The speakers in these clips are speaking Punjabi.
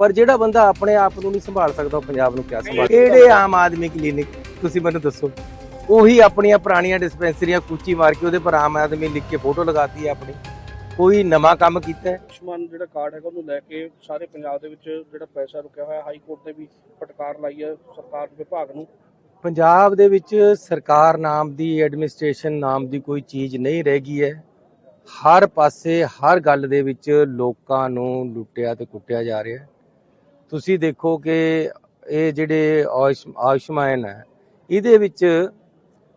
ਪਰ ਜਿਹੜਾ ਬੰਦਾ ਆਪਣੇ ਆਪ ਨੂੰ ਨਹੀਂ ਸੰਭਾਲ ਸਕਦਾ ਉਹ ਪੰਜਾਬ ਨੂੰ ਕਿਆ ਸੰਭਾਲ ਕਿਹੜੇ ਆਮ ਆਦਮੀ ਕਲੀਨਿਕ ਤੁਸੀਂ ਮੈਨੂੰ ਦੱਸੋ। ਉਹੀ ਆਪਣੀਆਂ ਪੁਰਾਣੀਆਂ ਡਿਸਪੈਂਸਰੀਆਂ ਕੂਚੀ ਮਾਰ ਕੇ ਉਹਦੇ ਪਰ ਆਮ ਆਦਮੀ ਲਿਖ ਕੇ ਫੋਟੋ ਲਗਾਤੀ ਹੈ ਆਪਣੀ। ਕੋਈ ਨਵਾਂ ਕੰਮ ਕੀਤਾ ਹੈ? ਆਯੁਸ਼ਮਾਨ ਜਿਹੜਾ ਕਾਰਡ ਹੈਗਾ ਉਹਨੂੰ ਲੈ ਕੇ ਸਾਰੇ ਪੰਜਾਬ ਦੇ ਵਿੱਚ ਜਿਹੜਾ ਪੈਸਾ ਰੁਕਿਆ ਹੋਇਆ ਹਾਈ ਕੋਰਟ ਨੇ ਵੀ ਫਟਕਾਰ ਲਾਈ ਹੈ ਸਰਕਾਰ ਵਿਭਾਗ ਨੂੰ। ਪੰਜਾਬ ਦੇ ਵਿੱਚ ਸਰਕਾਰ ਨਾਮ ਦੀ ਐਡਮਿਨਿਸਟ੍ਰੇਸ਼ਨ ਨਾਮ ਦੀ ਕੋਈ ਚੀਜ਼ ਨਹੀਂ ਰਹਿ ਗਈ ਹੈ। ਹਰ ਪਾਸੇ ਹਰ ਗੱਲ ਦੇ ਵਿੱਚ ਲੋਕਾਂ ਨੂੰ ਲੁੱਟਿਆ ਤੇ ਕੁੱਟਿਆ ਜਾ ਰਿਹਾ ਹੈ। ਤੁਸੀਂ ਦੇਖੋ ਕਿ ਇਹ ਜਿਹੜੇ ਆਯੁਸ਼- ਆਯੁਸ਼ਮਾਨ ਹੈ, ਇਹਦੇ ਵਿੱਚ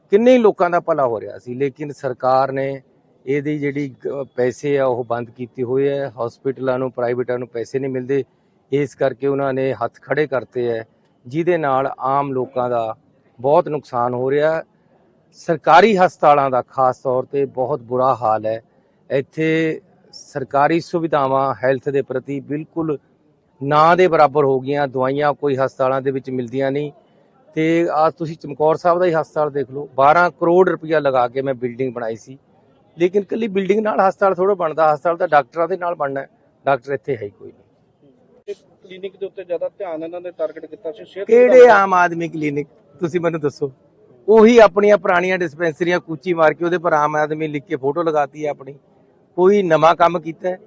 ਕਿੰਨੇ ਲੋਕਾਂ ਦਾ ਭਲਾ ਹੋ ਰਿਹਾ ਸੀ, ਲੇਕਿਨ ਸਰਕਾਰ ਨੇ ਇਹਦੀ ਜਿਹੜੀ ਗ- ਪੈਸੇ ਆ, ਉਹ ਬੰਦ ਕੀਤੇ ਹੋਏ ਹੈ, ਹਸਪੀਟਲਾਂ ਨੂੰ, ਪ੍ਰਾਈਵੇਟਾਂ ਨੂੰ ਪੈਸੇ ਨਹੀਂ ਮਿਲਦੇ, ਇਸ ਕਰਕੇ ਉਹਨਾਂ ਨੇ ਹੱਥ ਖੜੇ ਕਰਤੇ ਹੈ, ਜਿਹਦੇ ਨਾਲ ਆਮ ਲੋਕਾਂ ਦਾ ਬਹੁਤ ਨੁਕਸਾਨ ਹੋ ਰਿਹਾ ਸਰਕਾਰੀ ਹਸਪਤਾਲਾਂ ਦਾ ਖਾਸ ਤੌਰ ਤੇ ਬਹੁਤ ਬੁਰਾ ਹਾਲ ਹੈ। ਇੱਥੇ ਸਰਕਾਰੀ ਸੁਵਿਧਾਵਾਂ ਹੈਲਥ ਦੇ ਪ੍ਰਤੀ ਬਿਲਕੁਲ ਨਾ ਦੇ ਬਰਾਬਰ ਹੋ ਗਈਆਂ ਦਵਾਈਆਂ ਕੋਈ ਹਸਪਤਾਲਾਂ ਦੇ ਵਿੱਚ ਮਿਲਦੀਆਂ ਨਹੀਂ। ਤੇ ਆ ਤੁਸੀਂ ਚਮਕੌਰ ਸਾਹਿਬ ਦਾ ਹੀ ਹਸਪਤਾਲ ਦੇਖ ਲਓ 12 ਕਰੋੜ ਰੁਪਇਆ ਲਗਾ ਕੇ ਮੈਂ ਬਿਲਡਿੰਗ ਬਣਾਈ ਸੀ। ਲੇਕਿਨ ਕੱਲੀ ਬਿਲਡਿੰਗ ਨਾਲ ਹਸਪਤਾਲ ਥੋੜਾ ਬਣਦਾ ਹਸਪਤਾਲ ਤਾਂ ਡਾਕਟਰਾਂ ਦੇ ਨਾਲ ਬਣਨਾ ਡਾਕਟਰ ਇੱਥੇ ਹੈ ਹੀ ਕੋਈ ਨਹੀਂ। ਕਲੀਨਿਕ ਦੇ ਉੱਤੇ ਜ਼ਿਆਦਾ ਧਿਆਨ ਇਹਨਾਂ ਨੇ ਟਾਰਗੇਟ ਕੀਤਾ ਸੀ ਸਿਹਤ ਕਿਹੜੇ ਆਮ ਆਦਮੀ ਕਲੀਨਿਕ? ਤੁਸੀਂ ਮੈਨੂੰ ਦੱਸੋ। ਉਹੀ ਆਪਣੀਆਂ ਪੁਰਾਣੀਆਂ ਡਿਸਪੈਂਸਰੀਆਂ ਕੂਚੀ ਮਾਰ ਕੇ ਉਹਦੇ ਪਰ ਆਮ ਆਦਮੀ ਲਿਖ ਕੇ ਫੋਟੋ ਲਗਾਤੀ ਹੈ ਆਪਣੀ। ਕੋਈ ਨਵਾਂ ਕੰਮ ਕੀਤਾ ਹੈ?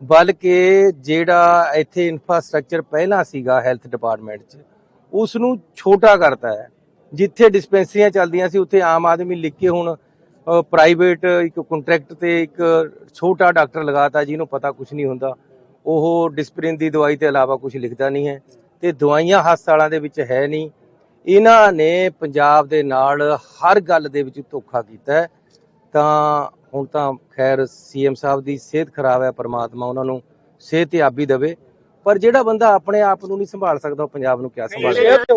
ਬਲਕਿ ਜਿਹੜਾ ਇੱਥੇ ਇਨਫਰਾਸਟ੍ਰਕਚਰ ਪਹਿਲਾਂ ਸੀਗਾ ਹੈਲਥ ਡਿਪਾਰਟਮੈਂਟ 'ਚ ਉਸ ਨੂੰ ਛੋਟਾ ਕਰਤਾ ਹੈ। ਜਿੱਥੇ ਡਿਸਪੈਂਸਰੀਆਂ ਚੱਲਦੀਆਂ ਸੀ, ਉੱਥੇ ਆਮ ਆਦਮੀ ਲਿਖ ਕੇ ਹੁਣ ਪ੍ਰਾਈਵੇਟ ਇੱਕ ਕੰਟਰੈਕਟ ਤੇ ਇੱਕ ਛੋਟਾ ਡਾਕਟਰ ਲਗਾਤਾ, ਜਿਹਨੂੰ ਪਤਾ ਕੁਝ ਨਹੀਂ ਹੁੰਦਾ। ਉਹ ਡਿਸਪ੍ਰਿਨ ਦੀ ਦਵਾਈ ਤੋਂ ਇਲਾਵਾ ਕੁਝ ਲਿਖਦਾ ਨਹੀਂ ਹੈ। ਤੇ ਦਵਾਈਆਂ ਹਸਪਤਾਲਾਂ ਦੇ ਵਿੱਚ ਹੈ ਨਹੀਂ। ਇਹਨਾਂ ਨੇ ਪੰਜਾਬ ਦੇ ਨਾਲ ਹਰ ਗੱਲ ਦੇ ਵਿੱਚ ਧੋਖਾ ਕੀਤਾ ਤਾਂ ਹੁਣ ਤਾਂ ਖੈਰ ਸੀਐਮ ਸਾਹਿਬ ਦੀ ਸਿਹਤ ਖਰਾਬ ਹੈ ਪਰਮਾਤਮਾ ਉਹਨਾਂ ਨੂੰ ਸਿਹਤਯਾਬੀ ਦੇਵੇ ਪਰ ਜਿਹੜਾ ਬੰਦਾ ਆਪਣੇ ਆਪ ਨੂੰ ਨਹੀਂ ਸੰਭਾਲ ਸਕਦਾ ਉਹ ਪੰਜਾਬ ਨੂੰ ਕਿਆ ਸੰਭਾਲ? ਸਿਹਤ ਤੇ